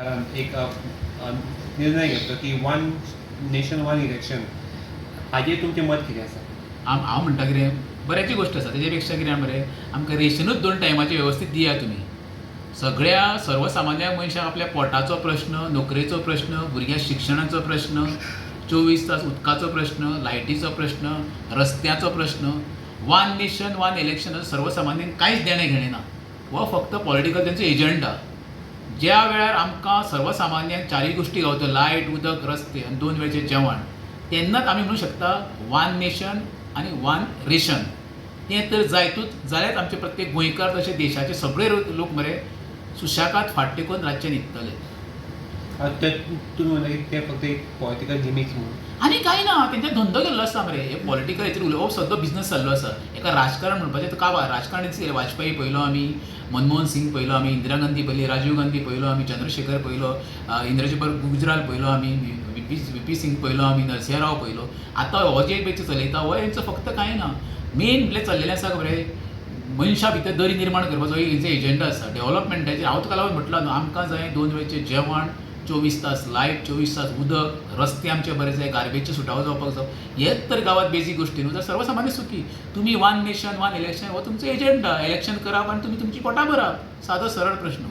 एक निर्णय घेतलो की वन नेशन वन इलेक्शन हाजेर तुमचें मत कितें आसा हांव हांव म्हणटा कितें बऱ्याची गोश्ट आसा तेजे पेक्षा कितें मरे आमकां रेशनूच दोन टायमाचे वेवस्थीत दिया तुमी सगळ्या सर्वसामान्य मनशाक आपल्या पोटाचो प्रश्न नोकरेचो प्रश्न भुरग्या शिक्षणाचो प्रश्न चोवीस तास उदकाचो प्रश्न लायटीचो प्रश्न रस्त्याचो प्रश्न वन नेशन वन इलेक्शन सर्वसामान्यांक कांयच देणें घेणें ना. हो फक्त पॉलिटिकल तेंचो एजंडा ज्या वेळार आमकां सर्वसामान्यांक चारय गोश्टी गावत्यो लायट उदक रस्ते आनी दोन वेळचें जेवण तेन्नाच आमी म्हणूंक शकता वन नेशन आनी वन रेशन तें तर जायतूच जाल्यार आमचे प्रत्येक गोंयकार तशे देशाचे सगळे लोक मरे सुशेगाद फाट करून रातचे न्हिदतले ते तुमी म्हणटा ते फक्त एक पॉलिटिकल गिमिक्स म्हणून. आनी कांय ना तेंचे धंदो केल्लो आसा मरे. हे पॉलिटिकल हेचेर उलोवप सद्दां बिझनस जाल्लो आसा एका राजकारण म्हणपाचें तो काबार राजकारण वाजपेयी पयलो आमी मनमोहन सिंग पयलो आमी इंदिरा गांधी पयली राजीव गांधी पयलो आमी चंद्रशेखर पयलो इंद्रजी पर गुजराल पयलो आमी व्ही पी सिंग पयलो आमी नरसिंहराव पयलो आतां हो जे पळय चलयता हो हेंचो फक्त कांय ना मेन म्हणल्यार चल्लेलें आसा खबरे मनशा भितर दरी निर्माण करपाचो एक एजेंडा आसा डेव्हलपमेंटाचेर हांव तुका लागून म्हटलं न्हू आमकां जाय दोन वेळचें जेवण चोवीस तास लायट चोवीस तास उदक रस्ते आमचे बरेच जाय गार्बेजचे सुटावो जावपाक जाव हेच तर गांवांत बेजीक गोश्टी न्हू म्हणजे तर सर्वसामान्य सुखी. तुमी वन नेशन वन इलेक्शन हो तुमचो एजेंडा इलेक्शन करप आनी तुमी तुमची पोटां भरप सादो सरळ प्रश्न.